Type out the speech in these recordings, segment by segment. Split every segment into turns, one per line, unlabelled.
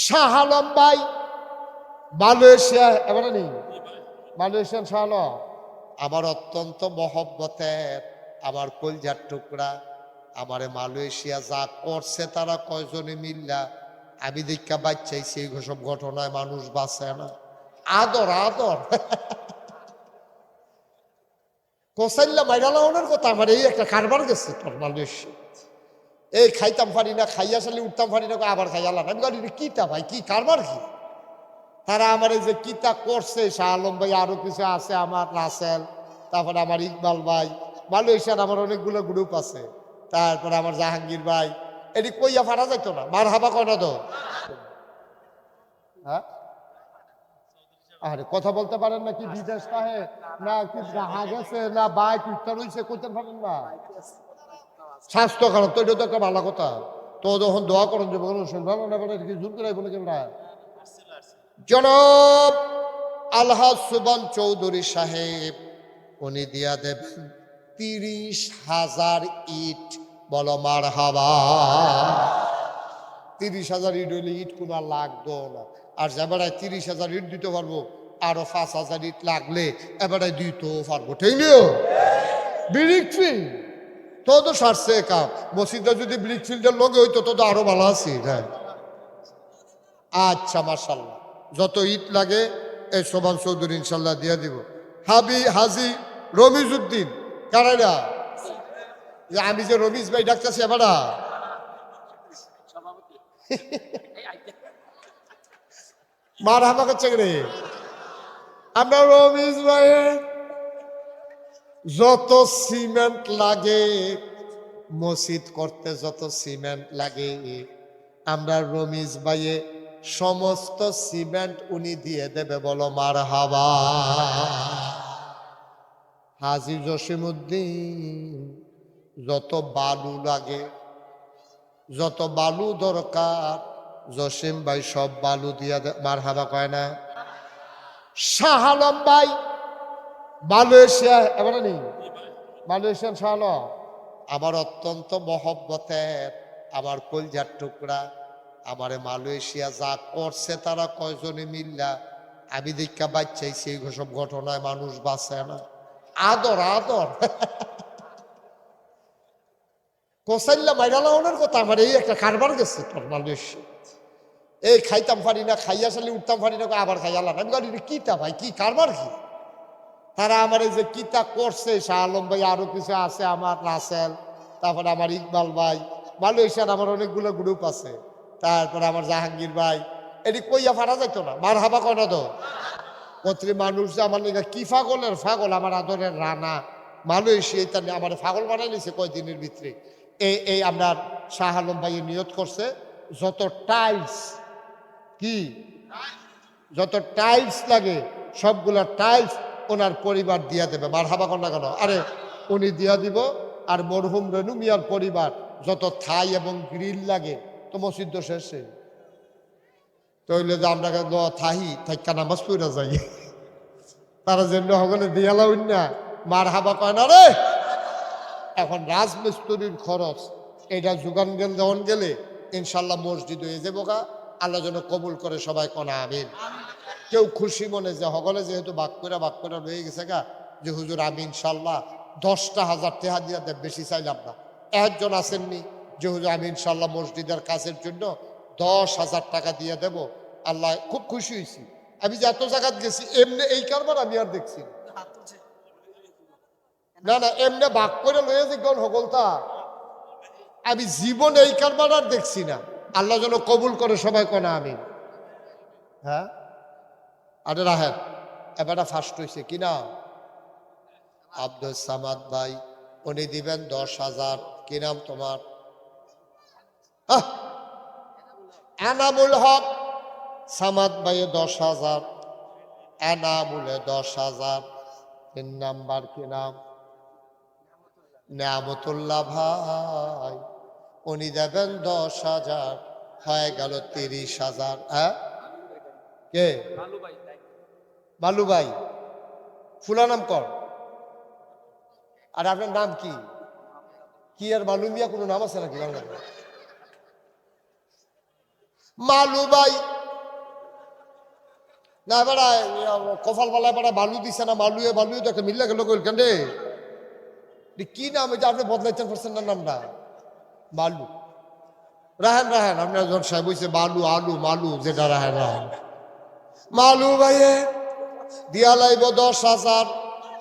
শাহ ভাই মালয়েশিয়া নেই। মালয়েশিয়ান শাহ আমার অত্যন্ত মহব্বতের আমার কলজার টুকরা, আমারে মালয়েশিয়া যা করছে তারা কয়জনে মিল্লা? আমি দেখা বাচ্চাইছি এই সব ঘটনায় মানুষ বাঁচে না। আদর আদর। কোসাইল্লা মাইরালাউনের কথা আমার এই একটা কারবার গেছে তোর মালয়েশিয়া। এই খাইতাম পারি না, খাইয়া সালি উঠতাম পারি না, আবার খাইয়ালাম আমি বলি কিতা ভাই, কি কারবার কি? তারা আমার এই যে কিতা করছে, শাহ আলম ভাই আরও কিছু আছে আমার, রাসেল, তারপরে আমার ইকবাল ভাই, মালয়েশিয়ার আমার অনেকগুলো গ্রুপ আছে। তারপরে আমার জাহাঙ্গীর ভাই, এটি কইয়া ফাটা যাইতো না, মার হাবা কয় না তো? হ্যাঁ? আরে, কথা বলতে পারেন না কি বিদেশ না কি জাহাজ আছে, না বাইক উত্তর হইছে করতে পারেন না? স্বাস্থ্য খারাপ তো এটা তো একটা ভালো কথা। তো যখন দোয়া করেন যে বলুন শুনবেন না বলে কি করে বলে কেমন? জনাব আলহা সুবান চৌধুরী সাহেব, উনি দিয়া দেবেন তিরিশ হাজার ইট। বলো মার হাবা তিরিশ হাজার ইট হইলে ইট কোনো লাগতো না। আর যেবারায় তিরিশ হাজার ইট দিতে পারব, আরও পাঁচ হাজার ইট লাগলে এবারে দিতেও পারব। ঠিক নিও? ব্রিক ফিল্ড তো তো সারছে কাম মসজিদটা যদি ব্রিক ফিল্ডের লোক হইতো, তো তো আরও ভালো আছি হ্যাঁ। আচ্ছা মার্শাল্লাহ যত ইট লাগে, এই সোমান চৌধুরী ইনশাল্লাহ দিয়ে দিব। হাবি, হাজি রমিজ উদ্দিন কারাইরা? যে আমি যে রমিজ ভাই ডাকতেছি, এবারা? মার হামা করছে রে আমরা রমিজ ভাই যত সিমেন্ট লাগে, মসজিদ করতে যত সিমেন্ট লাগে। আমরা রমিজ ভাইয়ে সমস্ত সিমেন্ট উনি দিয়ে দেবে বলো মার হাবা হাজি জসিমুদ্দিন যত বালু লাগে, যত বালু দরকার, জসিম ভাই সব বালু দিয়া মার হাবা কয় না। শাহ আলম ভাই মালয়েশিয়া এবারে নেই মালয়েশিয়ান শাহ আমার অত্যন্ত মহব্বতের আমার কলজার টুকরা আমারে মালয়েশিয়া যা করছে তারা কয়জনে মিল্লা আমি দেখা বাচ্চাইছি এই সব ঘটনায় মানুষ বাঁচে না আদর আদর কোসাইল্লা মাইরালাউনের কথা আমার এই একটা কারবার গেছে তোর মালয়েশিয়া এই খাইতাম পারি না খাইয়া সালি উঠতাম পারি না আবার খাইয়ালাম আমি বলি কিতা ভাই কি কারবার কি তারা আমার এই যে কিতা করছে, শাহ আলম ভাই আরও কিছু আছে আমার, রাসেল, তারপরে আমার ইকবাল ভাই, মালয়েশিয়ার আমার অনেকগুলো গ্রুপ আছে। তারপরে আমার জাহাঙ্গীর ভাই। এটি কইয়া ফাটা যাইতো না, মার হাবা কয় না তো? কত্রী মানুষ যে আমার লিগা কি ফাগলের ফাগল আমার আদরের রানা। মালয়েশিয়া তার আমার ফাগল বানাই নিছে কয়দিনের ভিতরে। এই এই আপনার শাহ আলম ভাই নিয়ত করছে, যত টাইলস কি? যত টাইলস লাগে, সবগুলা টাইলস ওনার পরিবার দিয়া দেবে। মার হাবা কন্যা কেন? আরে, উনি দিয়া দিব আর মরহুম রেনু মিয়ার পরিবার, যত থাই এবং গ্রিল লাগে, তো মসজিদ শেষে যে আমরা থাহি, থাইকা নামাজ পড়া যাই। তারা সকলে দিয়ালা না। মার হাবা কয় না রে! এখন রাজমিস্ত্রির খরচ, এটা যোগান গেল যখন গেলে, ইনশাল্লাহ মসজিদ হয়ে যাব গা আল্লাহ যেন কবুল করে সবাই কনা, আমিন। কেউ খুশি মনে যে সকলে যেহেতু বাক করে বাক করে রয়ে গেছে গা, যে হুজুর আমি ইনশাল্লাহ দশটা হাজার টেহা দিয়া বেশি চাইলাম না। একজন আসেননি যে হুজুর আমি ইনশাল্লাহ মসজিদের কাজের জন্য দশ হাজার টাকা দিয়ে দেব। আল্লাহ খুব খুশি হয়েছি আমি যে এত জায়গাত গেছি, এমনি এই কারবার আমি আর দেখছি না। না এমনি বাক করে লয়ে গল হগলতা আমি জীবন এই কারবার আর দেখছি না। আল্লাহ যেন কবুল করে, সবাই কনা আমি হ্যাঁ? আরে রাহেন এবারটা ফার্স্ট হয়েছে কি না আব্দুল সামাদ ভাই উনি দিবেন দশ হাজার। কি নাম তোমার? আহ, এনামুল হক। সামাদ ভাইয়ে দশ হাজার। এনামুলে দশ হাজার। তিন নাম্বার কি নাম? নিয়ামতুল্লাহ ভাই। উনি দেবেন দশ হাজার। হয়ে গেল তিরিশ হাজার। হ্যাঁ? কে? বালু ভাই, ফুলা নাম কর। আর আপনার নাম কি? কি আর বালু মিয়া কোনো নাম আছে নাকি? বাংলাতে মালু ভাই। না বেড়া কপাল বালায় বেড়া বালু দিছে না, মালুয়ে, বালুয়ে তো একটা মিল্লা গেল কেন রে? কি নাম এটা? আপনি বদলাইছেন পারছেন না নামটা। বালু রাহেন রাহেন, আপনার যখন সাহেব হয়েছে বালু, আলু, মালু, যেটা রাহেন রাহেন। মালু ভাইয়ে। দিয়া লাইব দশ হাজার।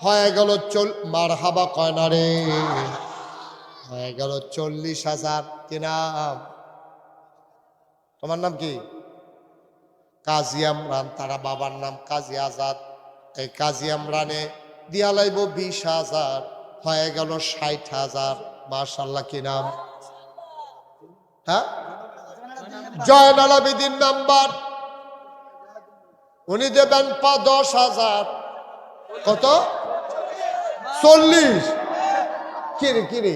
হয়ে গেল চল মার হাবা কয়না রে? হয়ে গেল চল্লিশ হাজার। কি নাম? তোমার নাম কি? কাজী আমরান, তারা বাবার নাম কাজী আজাদ। এই কাজী আমরানে দিয়া লাইব বিশ হাজার। হয়ে গেল ষাট হাজার। মার্শাল্লাহ কি নাম? হ্যাঁ? জয়নাল আবিদিন নাম্বার। উনি দেবেন পা দশ হাজার। কত? চল্লিশ। কিরে কিরে?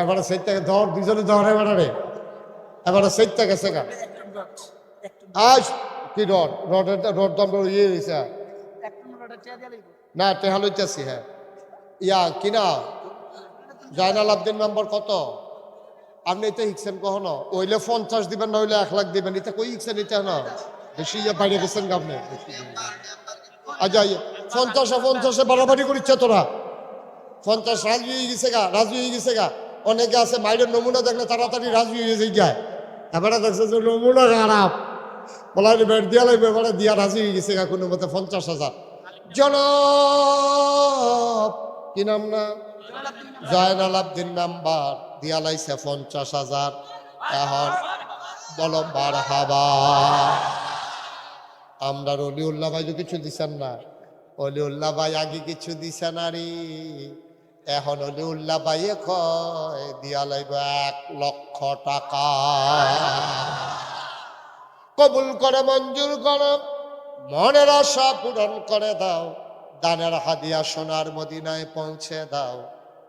এবারে সেই থেকে ধর দুজনে ধর এবারে এবারে সেই থেকে শেখা আজ কি রড? রডের রড দাম ইয়ে হয়েছে না টেহা লইতেছি হ্যাঁ। ইয়া, কিনা? জয়নাল আবদিন মেম্বার কত? আপনি এটা হিকছেন কখনো? ওইলে পঞ্চাশ দিবেন, না হইলে এক লাখ দিবেন। এটা কই হিকছেন এটা না? বেশি ইয়া বাইরে গেছেন গা আপনি আচ্ছা পঞ্চাশে পঞ্চাশে বাড়াবাড়ি করিচ্ছে তোরা। পঞ্চাশ রাজু হয়ে গেছে গা, রাজু হয়ে গেছে গা। অনেকে আছে মাইরের নমুনা দেখলে তাড়াতাড়ি রাজু হয়ে যায় গায় এবারে দেখছে যে নমুনা খারাপ। বলা বেড দিয়া লাগবে, এবারে দিয়া রাজি হয়ে গেছে গা কোনো মতে, পঞ্চাশ হাজার। জনব, কি নাম না? জয়নাল আবদিন নাম্বার। দিয়া লাইছে পঞ্চাশ হাজার। এখন বলো, বার হাবা। আমরা অলিউল্লাহ ভাই তো কিছু দিছেন না। অলিউল্লাহ ভাই আগে কিছু দিছে না রে। এখন অলিউল্লাহ ভাইয়ে কয় দিয়া লাইব এক লক্ষ টাকা। কবুল করে, মঞ্জুর করো। মনের আশা পূরণ করে দাও। দানের হাদিয়া সোনার মদিনায় পৌঁছে দাও।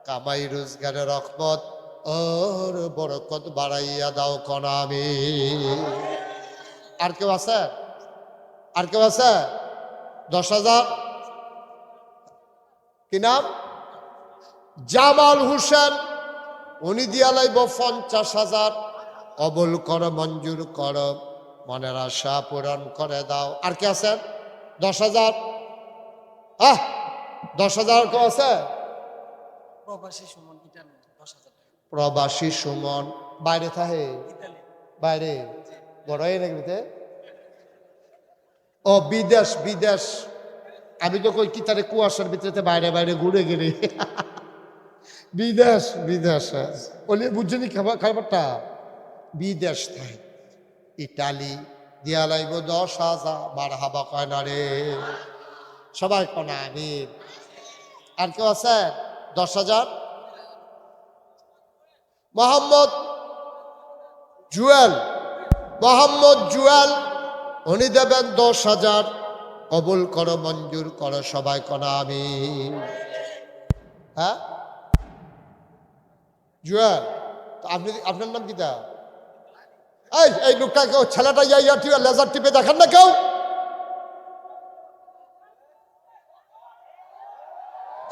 কামাই, রোজগারের রহমত ওর বরকত বাড়াইয়া দাও কনামি। আর কেউ আছে? আর কেউ আছে? দশ হাজার? কি নাম? জামাল হোসেন। উনি দিয়া লাইব পঞ্চাশ হাজার। কবল কর, মঞ্জুর কর, মনের আশা পূরণ করে দাও। আর কে আছেন? দশ হাজার? আহ, দশ হাজার কেউ আছে?
প্রবাসী সুমন ইটালি দশ হাজার টাকা
প্রবাসী সুমন। বাইরে থাহে বাইরে? বড় গেতে ও বিদেশ বিদেশ। আমি তো কই কি তারে কুয়াশার ভিতরে বাইরে বাইরে ঘুরে গেলে। বিদেশ বিদেশ। বলে বুঝছেনি খাবার খাবারটা? বিদেশ থাকে। ইটালি দিয়া লাইব দশ হাজার। বার হাবা কয় না রে। সবাই কনা আমি আর কেউ আছে? দশ হাজার? মোহাম্মদ জুয়েল মোহাম্মদ জুয়েল, উনি দেবেন দশ হাজার। কবুল করো, মঞ্জুর করো, সবাই কনা আমি হ্যাঁ? জুয়েল আপনি, আপনার নাম কি তা? এই এই লোকটা কেউ ছেলেটা ইয়া টিপে, লেজার টিপে দেখান না কেউ?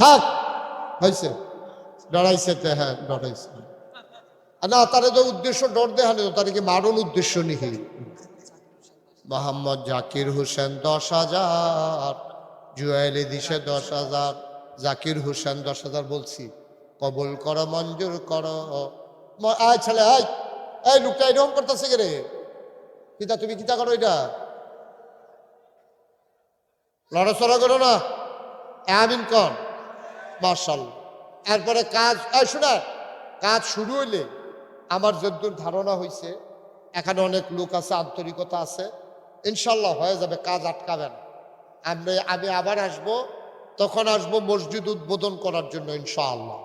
থাক, হয়েছে। ডরাইছে হ্যাঁ ডরাইছে না, তারে তো উদ্দেশ্য ডর দেখালে তো, তারে কি মারণ উদ্দেশ্য নিহি? মোহাম্মদ জাকির হোসেন দশ হাজার, জুয়েলি দিছে দশ হাজার, জাকির হোসেন দশ হাজার বলছি। কবল করো, মঞ্জুর করো। আয় ছেলে, আয়। এই লোকটা এরকম করতেছে কে রে কিতা, তুমি কিতা করো এটা? লড়াচড়া করো না। আমিন কন মার্শাল এরপরে কাজ, এই শোনা, কাজ শুরু হইলে আমার যদ্দূর ধারণা হয়েছে এখানে অনেক লোক আছে, আন্তরিকতা আছে, ইনশাল্লাহ হয়ে যাবে, কাজ আটকাবেন আমি আমি আবার আসব, তখন আসব মসজিদ উদ্বোধন করার জন্য, ইনশাআল্লাহ।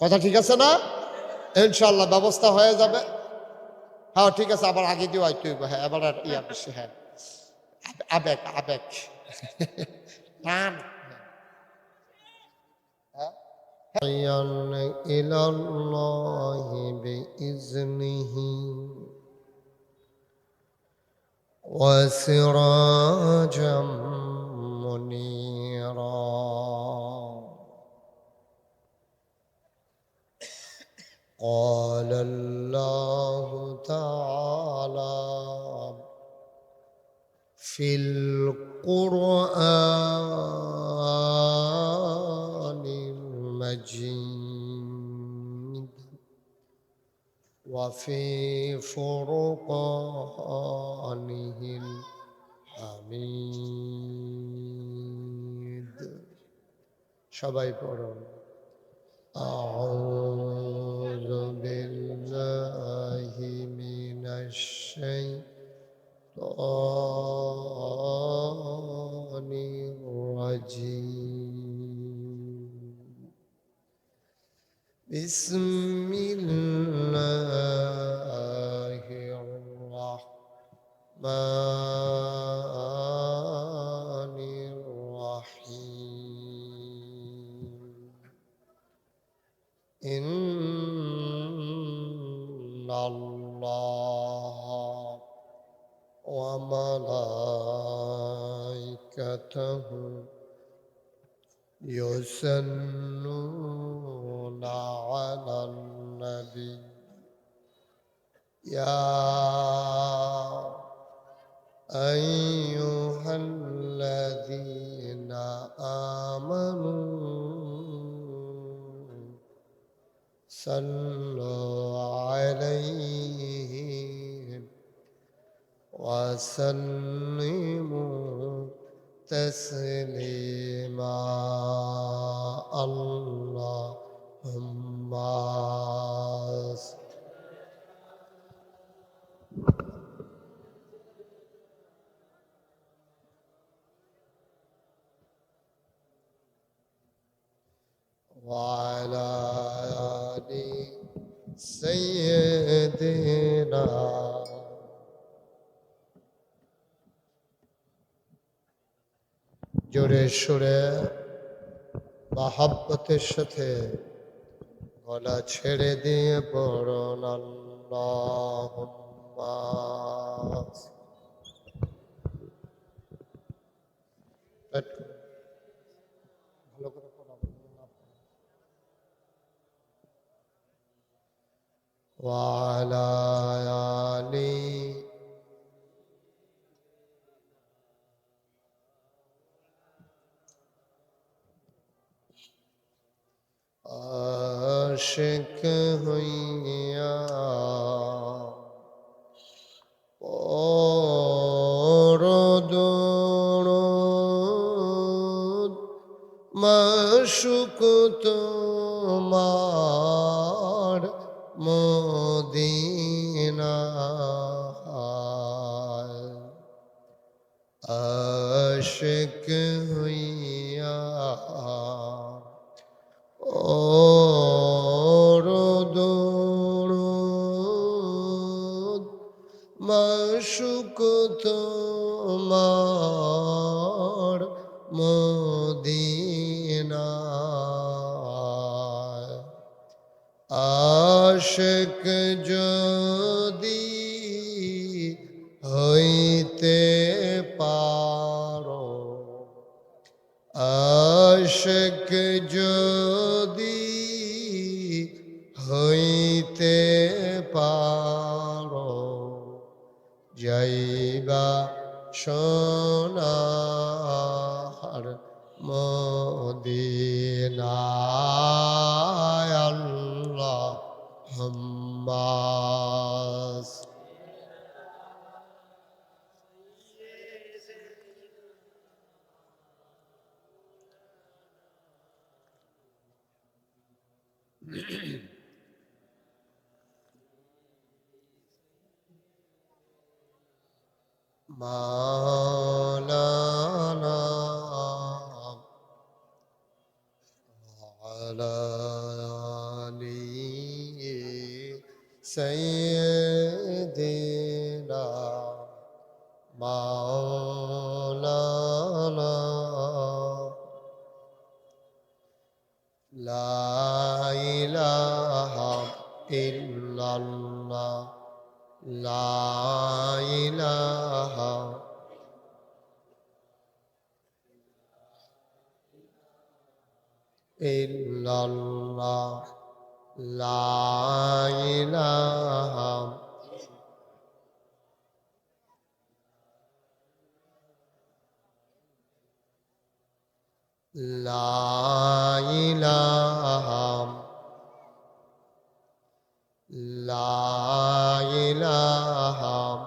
কথা ঠিক আছে না? ইনশাল্লাহ ব্যবস্থা হয়ে যাবে। হ্যাঁ ঠিক আছে, আবার আগে আইতে হইব হ্যাঁ এবার আর ইয়া হ্যাঁ। আবেগ আবেগ। না। إلى الله بإذنه. وسراجا منيرا. قال الله تعالى في القرآن وفي فرقانه الحميد সবাই পড়ুন أعوذ بالله من الشيطان الرجيم بسم الله الرحمن صلوا عليه وسلموا تسليما. اللهم وعلى سيدنا জোরে সুরে মাহাব্বতের সাথে গলা ছেড়ে দিয়ে পড়ন আল্লাহুম্মা وعلى آل আশিক হইয়া পরদরদ মাশুক তোমার আশক যদি Ma إلا الله لا إله لا إله لا إله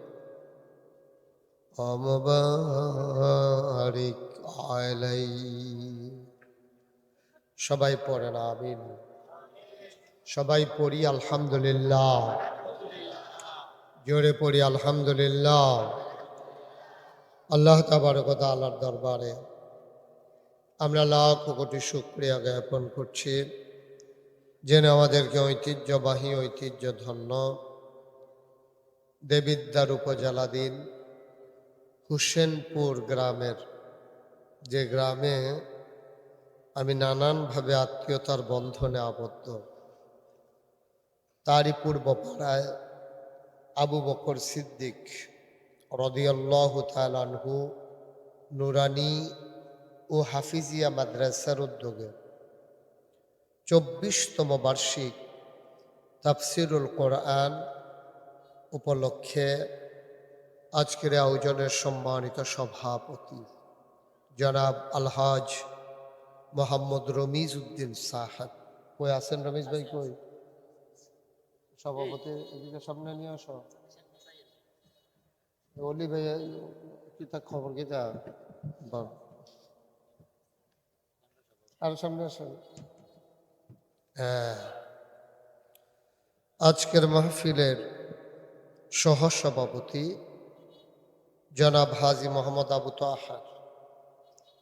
ومبارك عليه সবাই পড়েন আমিন সবাই পড়ি আলহামদুলিল্লাহ জোরে পড়ি আলহামদুলিল্লাহ আল্লাহ তাবারকতা আল্লাহর দরবারে আমরা লাখ কোটি শুক্রিয়া জ্ঞাপন করছি যেন আমাদেরকে ঐতিহ্যবাহী ঐতিহ্য ধন্য দেবিদ্যার উপজেলাধীন হুসেনপুর গ্রামের, যে গ্রামে আমি নানানভাবে আত্মীয়তার বন্ধনে আবদ্ধ। তারই পূর্ব পাড়ায় আবু বকর সিদ্দিক রদিয়াল্লাহ তালানহু নুরানি ও হাফিজিয়া মাদ্রাসার উদ্যোগে চব্বিশতম বার্ষিক তাফসিরুল কোরআন উপলক্ষে আজকের আয়োজনের সম্মানিত সভাপতি, জনাব আলহাজ মোহাম্মদ রমিজ উদ্দিন সাহাদ। কই আছেন রমিজ ভাই, কই? সভাপতি, এদিকে সামনে নিয়ে আসো। অলি ভাই, কি খবর, কি তা? আর সামনে আসেন হ্যাঁ। আজকের মাহফিলের সহসভাপতি জনাব হাজি মোহাম্মদ আবু তাহার,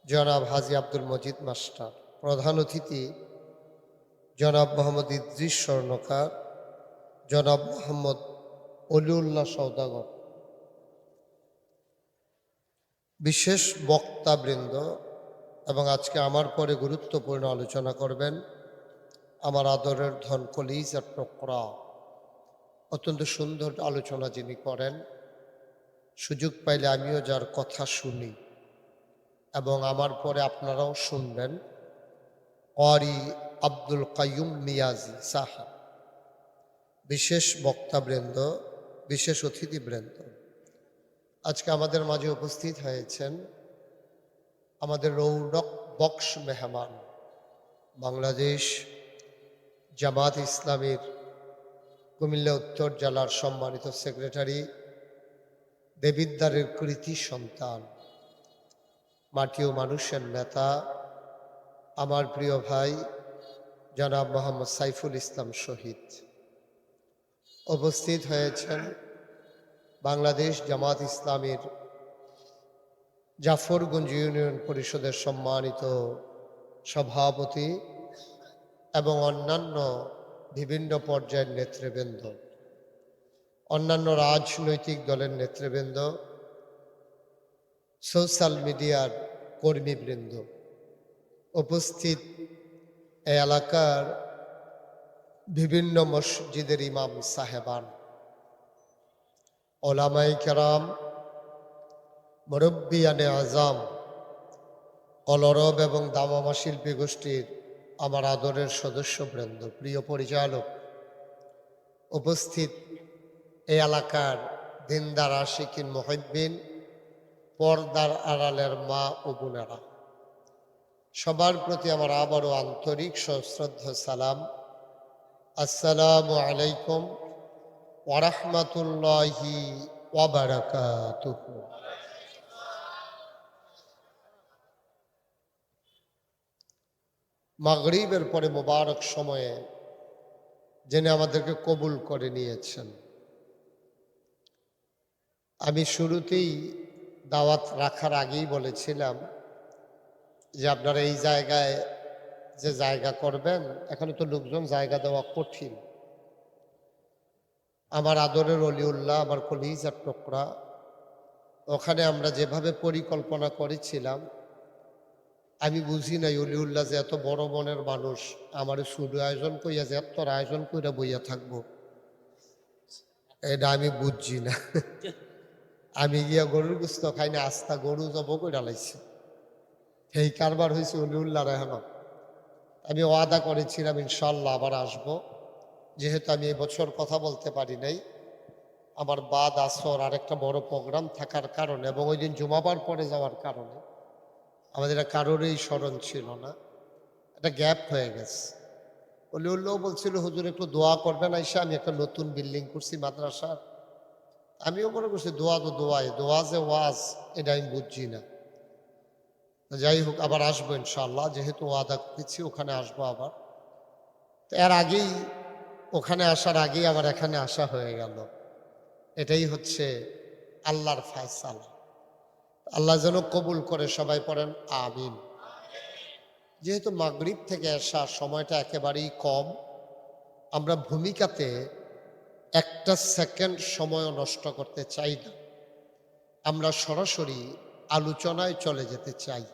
জনাব হাজি আব্দুল মজিদ মাস্টার, প্রধান অতিথি জনাব মোহাম্মদ ইদ্রিস স্বর্ণকার, জনাব মোহাম্মদ অলিউল্লাহ সৌদাগর বিশেষ বক্তাবৃন্দ এবং আজকে আমার পরে গুরুত্বপূর্ণ আলোচনা করবেন আমার আদরের ধন কলিজ আর টকরা অত্যন্ত সুন্দর আলোচনা যিনি করেন সুযোগ পাইলে আমিও যার কথা শুনি এবং আমার পরে আপনারাও শুনবেন। অরি আব্দুল কাইয়ুম মিয়াজি সাহা, বিশেষ বক্তাবৃন্দ, বিশেষ অতিথিবৃন্দ। আজকে আমাদের মাঝে উপস্থিত হয়েছেন আমাদের রৌনক বক্স মেহমান, বাংলাদেশ জামাত ইসলামের কুমিল্লা উত্তর জেলার সম্মানিত সেক্রেটারি দেবিদ্দারের কৃতি সন্তান। মাটি ও মানুষের নেতা। আমার প্রিয় ভাই, জনাব মোহাম্মদ সাইফুল ইসলাম শহীদ। উপস্থিত হয়েছেন বাংলাদেশ জামাত ইসলামের জাফরগঞ্জ ইউনিয়ন পরিষদের সম্মানিত সভাপতি এবং অন্যান্য বিভিন্ন পর্যায়ের নেতৃবৃন্দ। অন্যান্য রাজনৈতিক দলের নেতৃবৃন্দ, সোশ্যাল মিডিয়ার কর্মীবৃন্দ উপস্থিত এই এলাকার বিভিন্ন মসজিদের ইমাম সাহেবান ওলামাই কেরাম মুরব্বিয়ানে আজাম, কলরব এবং দামামা শিল্পী গোষ্ঠীর আমার আদরের সদস্যবৃন্দ, প্রিয় পরিচালক, উপস্থিত এই এলাকার দিনদার আশিকিন মহিবিন পর্দার আড়ালের মা ও বোনেরা। সবার প্রতি আমার আবারও আন্তরিক সশ্রদ্ধ সালাম। আসসালামু আলাইকুম ওরহমতুল্লাহি ওয়াবারাকাতুহু মাগরিবের পরে মোবারক সময়ে যিনি আমাদেরকে কবুল করে নিয়েছেন আমি শুরুতেই দাওয়াত রাখার আগেই বলেছিলাম যে আপনারা এই জায়গায় যে জায়গা করবেন, এখানে তো লোকজন জায়গা দেওয়া কঠিন। আমার আদরের অলিউল্লাহ, আমার কলিজার টুকরা, ওখানে আমরা যেভাবে পরিকল্পনা করেছিলাম, আমি বুঝি নাই অলিউল্লাহ যে এত বড় মনের মানুষ, আমার শুধু আয়োজন করিয়া যে এত আয়োজন কইরা বইয়া থাকব। এটা আমি বুঝছি না। আমি গিয়া গরুর গুস্ত খাই না, আস্তা গরু জব করে লাইছি। এই কারবার হয়েছে অলিউল্লাহ রহমান। আমি ওয়াদা করেছিলাম ইনশাল্লাহ আবার আসব। যেহেতু আমি এবছর কথা বলতে পারি নাই, আমার বাদ আসর আরেকটা বড় প্রোগ্রাম থাকার কারণে এবং ওই দিন জুমাবার পরে যাওয়ার কারণে আমাদের আর কারোরই স্মরণ ছিল না। একটা গ্যাপ হয়ে গেছে। অলিউল্লাহ বলছিল, হুজুর, একটু দোয়া করবেন আইসা, আমি একটা নতুন বিল্ডিং করছি মাদ্রাসার। আমিও মনে করছি দোয়া তো দোয়াই, দোয়া যে ওয়াজ, এটা আমি বুঝছি না। যাই হোক, আবার আসব ইনশাল্লাহ যেহেতু ওয়াদা করেছি ওখানে আসব আবার। এর আগেই, ওখানে আসার আগেই আবার এখানে আসা হয়ে গেল। এটাই হচ্ছে আল্লাহর ফায়সালা। আল্লাহ যেন কবুল করে সবাই পড়েন, আমিন। যেহেতু মাগরিব থেকে আসা সময়টা একেবারেই কম, আমরা ভূমিকাতে একটা সেকেন্ড সময় নষ্ট করতে চাই না। আমরা সরাসরি আলোচনায় চলে যেতে চাই।